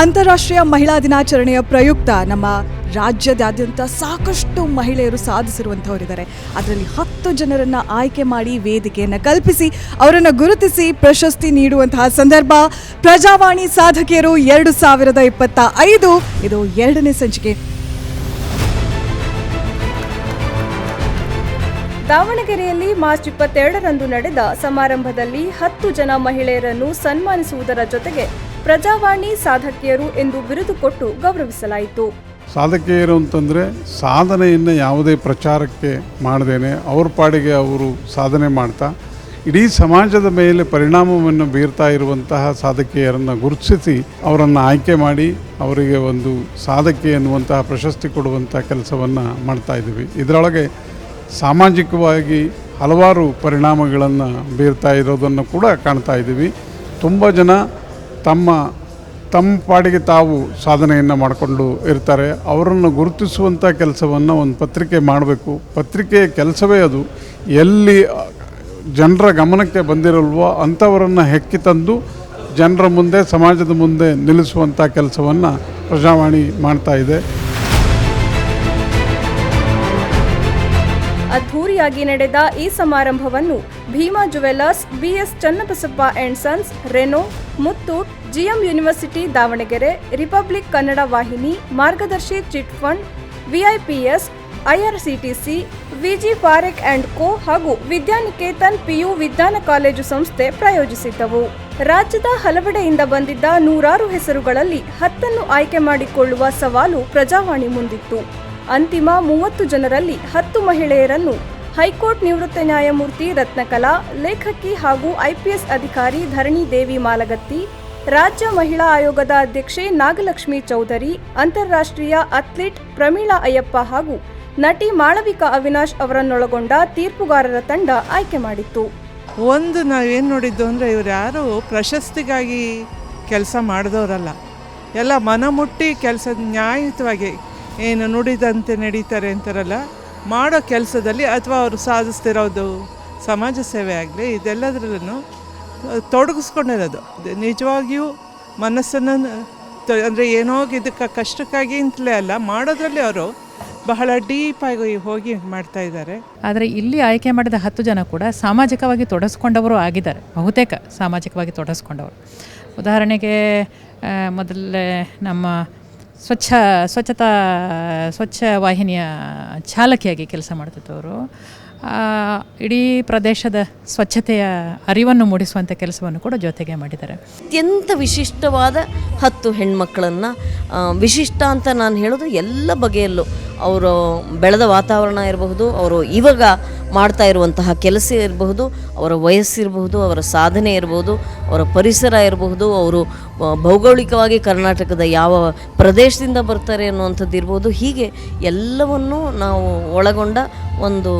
ಅಂತಾರಾಷ್ಟ್ರೀಯ ಮಹಿಳಾ ದಿನಾಚರಣೆಯ ಪ್ರಯುಕ್ತ ನಮ್ಮ ರಾಜ್ಯದಾದ್ಯಂತ ಸಾಕಷ್ಟು ಮಹಿಳೆಯರು ಸಾಧಿಸಿರುವಂಥವರಿದ್ದಾರೆ ಅದರಲ್ಲಿ ಹತ್ತು ಜನರನ್ನು ಆಯ್ಕೆ ಮಾಡಿ ವೇದಿಕೆಯನ್ನು ಕಲ್ಪಿಸಿ, ಅವರನ್ನು ಗುರುತಿಸಿ ಪ್ರಶಸ್ತಿ ನೀಡುವಂತಹ ಸಂದರ್ಭ ಪ್ರಜಾವಾಣಿ ಸಾಧಕಿಯರು ಎರಡು ಸಾವಿರದ ಇಪ್ಪತ್ತ ಐದು, ಇದು ಎರಡನೇ ಸಂಚಿಕೆ. ದಾವಣಗೆರೆಯಲ್ಲಿ ಮಾರ್ಚ್ ಇಪ್ಪತ್ತೆರಡರಂದು ನಡೆದ ಸಮಾರಂಭದಲ್ಲಿ ಹತ್ತು ಜನ ಮಹಿಳೆಯರನ್ನು ಸನ್ಮಾನಿಸುವುದರ ಜೊತೆಗೆ ಪ್ರಜಾವಾಣಿ ಸಾಧಕಿಯರು ಎಂದು ಬಿರುದು ಕೊಟ್ಟು ಗೌರವಿಸಲಾಯಿತು. ಸಾಧಕಿಯರು ಅಂತಂದರೆ ಸಾಧನೆಯನ್ನು ಯಾವುದೇ ಪ್ರಚಾರಕ್ಕೆ ಮಾಡದೇನೆ, ಅವ್ರ ಪಾಡಿಗೆ ಅವರು ಸಾಧನೆ ಮಾಡ್ತಾ, ಇಡೀ ಸಮಾಜದ ಮೇಲೆ ಪರಿಣಾಮವನ್ನು ಬೀರ್ತಾ ಇರುವಂತಹ ಸಾಧಕಿಯರನ್ನು ಗುರುತಿಸಿ ಅವರನ್ನು ಆಯ್ಕೆ ಮಾಡಿ ಅವರಿಗೆ ಒಂದು ಸಾಧಕಿ ಎನ್ನುವಂತಹ ಪ್ರಶಸ್ತಿ ಕೊಡುವಂಥ ಕೆಲಸವನ್ನು ಮಾಡ್ತಾ ಇದ್ದೀವಿ. ಇದರೊಳಗೆ ಸಾಮಾಜಿಕವಾಗಿ ಹಲವಾರು ಪರಿಣಾಮಗಳನ್ನು ಬೀರ್ತಾ ಇರೋದನ್ನು ಕೂಡ ಕಾಣ್ತಾ ಇದ್ದೀವಿ. ತುಂಬ ಜನ ತಮ್ಮ ತಮ್ಮ ಪಾಡಿಗೆ ತಾವು ಸಾಧನೆಯನ್ನು ಮಾಡಿಕೊಂಡು ಇರ್ತಾರೆ. ಅವರನ್ನು ಗುರುತಿಸುವಂಥ ಕೆಲಸವನ್ನು ಒಂದು ಪತ್ರಿಕೆ ಮಾಡಬೇಕು. ಪತ್ರಿಕೆಯ ಕೆಲಸವೇ ಅದು. ಎಲ್ಲಿ ಜನರ ಗಮನಕ್ಕೆ ಬಂದಿರಲ್ವೋ ಅಂಥವರನ್ನು ಹೆಕ್ಕಿ ತಂದು ಜನರ ಮುಂದೆ, ಸಮಾಜದ ಮುಂದೆ ನಿಲ್ಲಿಸುವಂಥ ಕೆಲಸವನ್ನು ಪ್ರಜಾವಾಣಿ ಮಾಡ್ತಾ ಇದೆ. ಅದ್ಧೂರಿಯಾಗಿ ನಡೆದ ಈ ಸಮಾರಂಭವನ್ನು Bhima jewellers BS Channabasappa and sons, Renault Muthoot, GM university Davanagere, republic Kannada ವಾಹಿನಿ, Margadarsi chit fund, VIPS IRCTC VG Parekh and co ಹಾಗೂ ವಿದ್ಯಾನಿಕೇತನ್ ಪಿಯು ವಿಜ್ಞಾನ ಕಾಲೇಜು ಸಂಸ್ಥೆ ಪ್ರಾಯೋಜಿಸಿದ್ದವು. ರಾಜ್ಯದ ಹಲವೆಡೆಯಿಂದ ಬಂದಿದ್ದ ನೂರಾರು ಹೆಸರುಗಳಲ್ಲಿ ಹತ್ತನ್ನು ಆಯ್ಕೆ ಮಾಡಿಕೊಳ್ಳುವ ಸವಾಲು ಪ್ರಜಾವಾಣಿ ಮುಂದಿತ್ತು. ಅಂತಿಮ ಮೂವತ್ತು ಜನರಲ್ಲಿ ಹತ್ತು ಮಹಿಳೆಯರನ್ನು ಹೈಕೋರ್ಟ್ ನಿವೃತ್ತ ನ್ಯಾಯಮೂರ್ತಿ ರತ್ನಕಲಾ, ಲೇಖಕಿ ಹಾಗೂ ಐಪಿಎಸ್ ಅಧಿಕಾರಿ ಧರಣಿ ದೇವಿ ಮಾಲಗತ್ತಿ, ರಾಜ್ಯ ಮಹಿಳಾ ಆಯೋಗದ ಅಧ್ಯಕ್ಷೆ ನಾಗಲಕ್ಷ್ಮಿ ಚೌಧರಿ, ಅಂತಾರಾಷ್ಟ್ರೀಯ ಅಥ್ಲೀಟ್ ಪ್ರಮೀಳಾ ಅಯ್ಯಪ್ಪ ಹಾಗೂ ನಟಿ ಮಾಳವಿಕಾ ಅವಿನಾಶ್ ಅವರನ್ನೊಳಗೊಂಡ ತೀರ್ಪುಗಾರರ ತಂಡ ಆಯ್ಕೆ ಮಾಡಿತ್ತು. ಒಂದು ನಾವೇನು ನೋಡಿದ್ದು ಅಂದರೆ ಇವರು ಯಾರು ಪ್ರಶಸ್ತಿಗಾಗಿ ಕೆಲಸ ಮಾಡಿದವರಲ್ಲ. ಎಲ್ಲ ಮನಮುಟ್ಟಿ ಕೆಲಸ ನ್ಯಾಯಯುತವಾಗಿ ಏನು ನುಡಿದಂತೆ ನಡೀತಾರೆ ಅಂತಾರಲ್ಲ ಮಾಡೋ ಕೆಲಸದಲ್ಲಿ ಅಥವಾ ಅವರು ಸಾಧಿಸ್ತಿರೋದು ಸಮಾಜ ಸೇವೆ ಆಗಲಿ ಇದೆಲ್ಲದರಲ್ಲೂ ತೊಡಗಿಸ್ಕೊಂಡಿರೋದು. ನಿಜವಾಗಿಯೂ ಮನಸ್ಸನ್ನು ಅಂದರೆ ಏನೋ ಇದಕ್ಕೆ ಕಷ್ಟಕ್ಕಾಗಿ ಅಂತಲೇ ಅಲ್ಲ, ಮಾಡೋದ್ರಲ್ಲಿ ಅವರು ಬಹಳ ಡೀಪಾಗಿ ಹೋಗಿ ಮಾಡ್ತಾ ಇದ್ದಾರೆ. ಆದರೆ ಇಲ್ಲಿ ಆಯ್ಕೆ ಮಾಡಿದ ಹತ್ತು ಜನ ಕೂಡ ಸಾಮಾಜಿಕವಾಗಿ ತೊಡಸ್ಕೊಂಡವರು ಆಗಿದ್ದಾರೆ. ಬಹುತೇಕ ಸಾಮಾಜಿಕವಾಗಿ ತೊಡಸ್ಕೊಂಡವರು. ಉದಾಹರಣೆಗೆ ಮೊದಲೇ ನಮ್ಮ ಸ್ವಚ್ಛ ಸ್ವಚ್ಛತಾ ಸ್ವಚ್ಛ ವಾಹಿನಿಯ ಚಾಲಕಿಯಾಗಿ ಕೆಲಸ ಮಾಡ್ತಿದ್ದವರು. ಇಡೀ ಪ್ರದೇಶದ ಸ್ವಚ್ಛತೆಯ ಅರಿವನ್ನು ಮೂಡಿಸುವಂಥ ಕೆಲಸವನ್ನು ಕೂಡ ಜೊತೆಗೆ ಮಾಡಿದ್ದಾರೆ. ಅತ್ಯಂತ ವಿಶಿಷ್ಟವಾದ ಹತ್ತು ಹೆಣ್ಮಕ್ಕಳನ್ನು ವಿಶಿಷ್ಟ ಅಂತ ನಾನು ಹೇಳೋದು ಎಲ್ಲ ಬಗೆಯಲ್ಲೂ. ಅವರು ಬೆಳೆದ ವಾತಾವರಣ ಇರಬಹುದು, ಅವರು ಇವಾಗ ಮಾಡ್ತಾ ಇರುವಂತಹ ಕೆಲಸ ಇರಬಹುದು, ಅವರ ವಯಸ್ಸಿರಬಹುದು ಅವರ ಸಾಧನೆ ಇರಬಹುದು, ಅವರ ಪರಿಸರ ಇರಬಹುದು, ಅವರು ಭೌಗೋಳಿಕವಾಗಿ ಕರ್ನಾಟಕದ ಯಾವ ಪ್ರದೇಶದಿಂದ ಬರ್ತಾರೆ ಅನ್ನುವಂಥದ್ದು ಇರ್ಬೋದು ಹೀಗೆ ಎಲ್ಲವನ್ನೂ ನಾವು ಒಳಗೊಂಡ ಒಂದು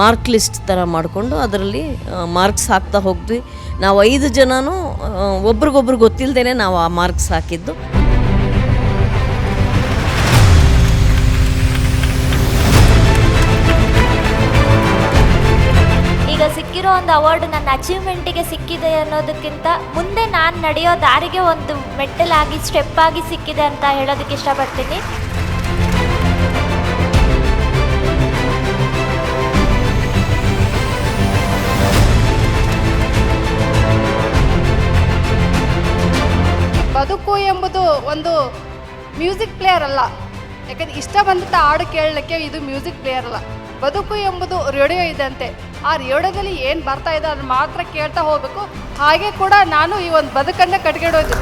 ಮಾರ್ಕ್ ಲಿಸ್ಟ್ ಥರ ಮಾಡಿಕೊಂಡು ಅದರಲ್ಲಿ ಮಾರ್ಕ್ಸ್ ಹಾಕ್ತಾ ಹೋಗ್ವಿ ನಾವು ಐದು ಜನನೂ ಒಬ್ರಿಗೊಬ್ರು ಗೊತ್ತಿಲ್ಲದೇ ನಾವು ಆ ಮಾರ್ಕ್ಸ್ ಹಾಕಿದ್ದು. ಈಗ ಸಿಕ್ಕಿರೋ ಒಂದು ಅವಾರ್ಡ್ ನನ್ನ ಅಚೀವ್ಮೆಂಟಿಗೆ ಸಿಕ್ಕಿದೆ ಅನ್ನೋದಕ್ಕಿಂತ ಮುಂದೆ ನಾನು ನಡೆಯೋ ದಾರಿಗೆ ಒಂದು ಮೆಟ್ಟಲಾಗಿ ಸ್ಟೆಪ್ ಆಗಿ ಸಿಕ್ಕಿದೆ ಅಂತ ಹೇಳೋದಕ್ಕೆ ಇಷ್ಟಪಡ್ತೀನಿ. ಬದುಕು ಎಂಬುದು ಒಂದು ಮ್ಯೂಸಿಕ್ ಪ್ಲೇಯರ್ ಅಲ್ಲ. ಯಾಕಂದ್ರೆ ಇಷ್ಟ ಬಂದಂಥ ಹಾಡು ಕೇಳಲಿಕ್ಕೆ ಇದು ಮ್ಯೂಸಿಕ್ ಪ್ಲೇಯರ್ ಅಲ್ಲ. ಬದುಕು ಎಂಬುದು ರೇಡಿಯೋ ಇದ್ದಂತೆ ಆ ರೇಡಿಯೋದಲ್ಲಿ ಏನು ಬರ್ತಾ ಇದೆ ಅದನ್ನ ಮಾತ್ರ ಕೇಳ್ತಾ ಹೋಗಬೇಕು. ಹಾಗೆ ಕೂಡ ನಾನು ಈ ಒಂದು ಬದುಕನ್ನು ಕಟ್ಕೊಂಡೋದು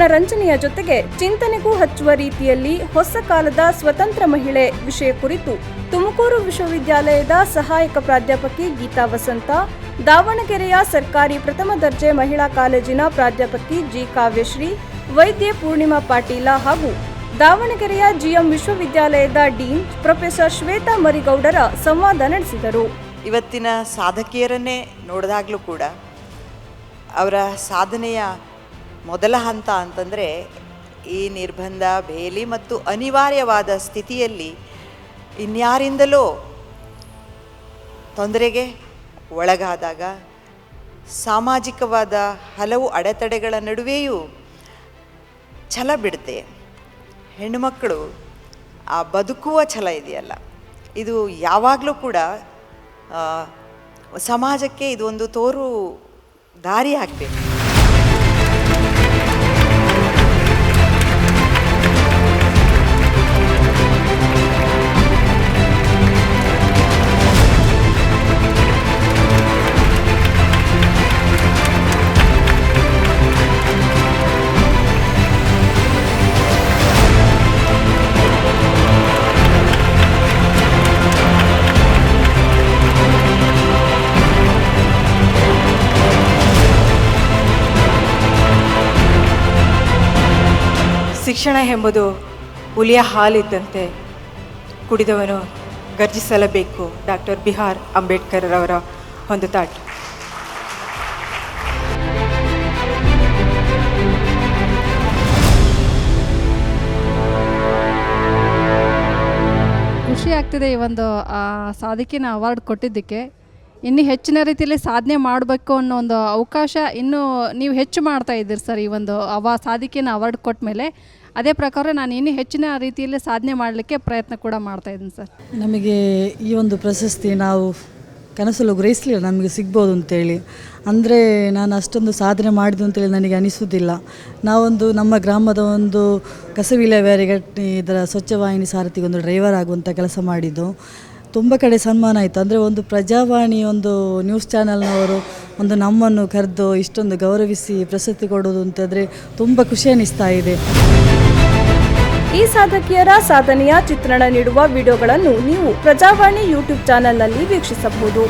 ಮನರಂಜನೆಯ ಜೊತೆಗೆ ಚಿಂತನೆಗೂ ಹಚ್ಚುವ ರೀತಿಯಲ್ಲಿ ಹೊಸ ಕಾಲದ ಸ್ವತಂತ್ರ ಮಹಿಳೆ ವಿಷಯ ಕುರಿತು ತುಮಕೂರು ವಿಶ್ವವಿದ್ಯಾಲಯದ ಸಹಾಯಕ ಪ್ರಾಧ್ಯಾಪಕಿ ಗೀತಾ ವಸಂತ, ದಾವಣಗೆರೆಯ ಸರ್ಕಾರಿ ಪ್ರಥಮ ದರ್ಜೆ ಮಹಿಳಾ ಕಾಲೇಜಿನ ಪ್ರಾಧ್ಯಾಪಕಿ ಜಿ ಕಾವ್ಯಶ್ರೀ, ವೈದ್ಯ ಪೂರ್ಣಿಮಾ ಪಾಟೀಲ ಹಾಗೂ ದಾವಣಗೆರೆಯ ಜಿಎಂ ವಿಶ್ವವಿದ್ಯಾಲಯದ ಡೀನ್ ಪ್ರೊಫೆಸರ್ ಶ್ವೇತಾ ಮರಿಗೌಡರ ಸಂವಾದ ನಡೆಸಿದರು. ಇವತ್ತಿನ ಸಾಧಕಿಯರನ್ನೇ ನೋಡಿದಾಗಲೂ ಕೂಡ ಅವರ ಸಾಧನೆಯ ಮೊದಲ ಹಂತ ಅಂತಂದರೆ ಈ ನಿರ್ಬಂಧ, ಬೇಲಿ ಮತ್ತು ಅನಿವಾರ್ಯವಾದ ಸ್ಥಿತಿಯಲ್ಲಿ ಇನ್ಯಾರಿಂದಲೋ ತೊಂದರೆಗೆ ಒಳಗಾದಾಗ ಸಾಮಾಜಿಕವಾದ ಹಲವು ಅಡೆತಡೆಗಳ ನಡುವೆಯೂ ಛಲ ಬಿಡುತ್ತೆ. ಹೆಣ್ಣುಮಕ್ಕಳು ಆ ಬದುಕುವ ಛಲ ಇದೆಯಲ್ಲ. ಇದು ಯಾವಾಗಲೂ ಕೂಡ ಸಮಾಜಕ್ಕೆ ಇದು ಒಂದು ತೋರು ದಾರಿ ಆಗಬೇಕು. ಶಿಕ್ಷಣ ಎಂಬುದು ಹುಲಿಯ ಹಾಲಿದ್ದಂತೆ ಕುಡಿದವನು ಗರ್ಜಿಸಲಬೇಕು. ಡಾಕ್ಟರ್ ಬಿಹಾರ್ ಅಂಬೇಡ್ಕರ್ ಅವರ ಒಂದು ತಾಟ್. ಖುಷಿ ಆಗ್ತಿದೆ ಈ ಒಂದು ಸಾಧಕಿನ ಅವಾರ್ಡ್ ಕೊಟ್ಟಿದ್ದಕ್ಕೆ. ಇನ್ನೂ ಹೆಚ್ಚಿನ ರೀತಿಯಲ್ಲಿ ಸಾಧನೆ ಮಾಡಬೇಕು ಅನ್ನೋ ಒಂದು ಅವಕಾಶ ಇನ್ನೂ ನೀವು ಹೆಚ್ಚು ಮಾಡ್ತಾ ಇದ್ದೀರಿ ಸರ್ ಈ ಒಂದು ಅವ ಸಾಧಕಿನ ಅವಾರ್ಡ್ ಕೊಟ್ಟ ಮೇಲೆ. ಅದೇ ಪ್ರಕಾರ ನಾನು ಇನ್ನೂ ಹೆಚ್ಚಿನ ರೀತಿಯಲ್ಲಿ ಸಾಧನೆ ಮಾಡಲಿಕ್ಕೆ ಪ್ರಯತ್ನ ಕೂಡ ಮಾಡ್ತಾ ಇದ್ದೀನಿ ಸರ್. ನಮಗೆ ಈ ಒಂದು ಪ್ರಶಸ್ತಿ ನಾವು ಕನಸಲು ಗ್ರಹಿಸಲಿಲ್ಲ, ನಮಗೆ ಸಿಗ್ಬೋದು ಅಂತೇಳಿ. ಅಂದರೆ ನಾನು ಅಷ್ಟೊಂದು ಸಾಧನೆ ಮಾಡಿದ್ದು ಅಂತೇಳಿ ನನಗೆ ಅನಿಸುವುದಿಲ್ಲ. ನಾವೊಂದು ನಮ್ಮ ಗ್ರಾಮದ ಒಂದು ಕಸವಿಲೆ ವಿಲೇವಾರಿಗೆ ಇದರ ಸ್ವಚ್ಛವಾಹಿನಿ ಸಾರಥಿಗೆ ಒಂದು ಡ್ರೈವರ್ ಆಗುವಂಥ ಕೆಲಸ ಮಾಡಿದ್ದು. ತುಂಬ ಕಡೆ ಸನ್ಮಾನ ಆಯಿತು. ಅಂದರೆ ಒಂದು ಪ್ರಜಾವಾಣಿ ಒಂದು ನ್ಯೂಸ್ ಚಾನಲ್ನವರು ಒಂದು ನಮ್ಮನ್ನು ಕರೆದು ಇಷ್ಟೊಂದು ಗೌರವಿಸಿ ಪ್ರಶಸ್ತಿ ಕೊಡೋದು ಅಂತಂದರೆ ತುಂಬ ಖುಷಿ ಅನ್ನಿಸ್ತಾ ಇದೆ. ಈ ಸಾಧಕಿಯರ ಸಾಧನೆಯ ಚಿತ್ರಣ ನೀಡುವ ವಿಡಿಯೋಗಳನ್ನು ನೀವು ಪ್ರಜಾವಾಣಿ ಯೂಟ್ಯೂಬ್ ಚಾನೆಲ್ನಲ್ಲಿ ವೀಕ್ಷಿಸಬಹುದು.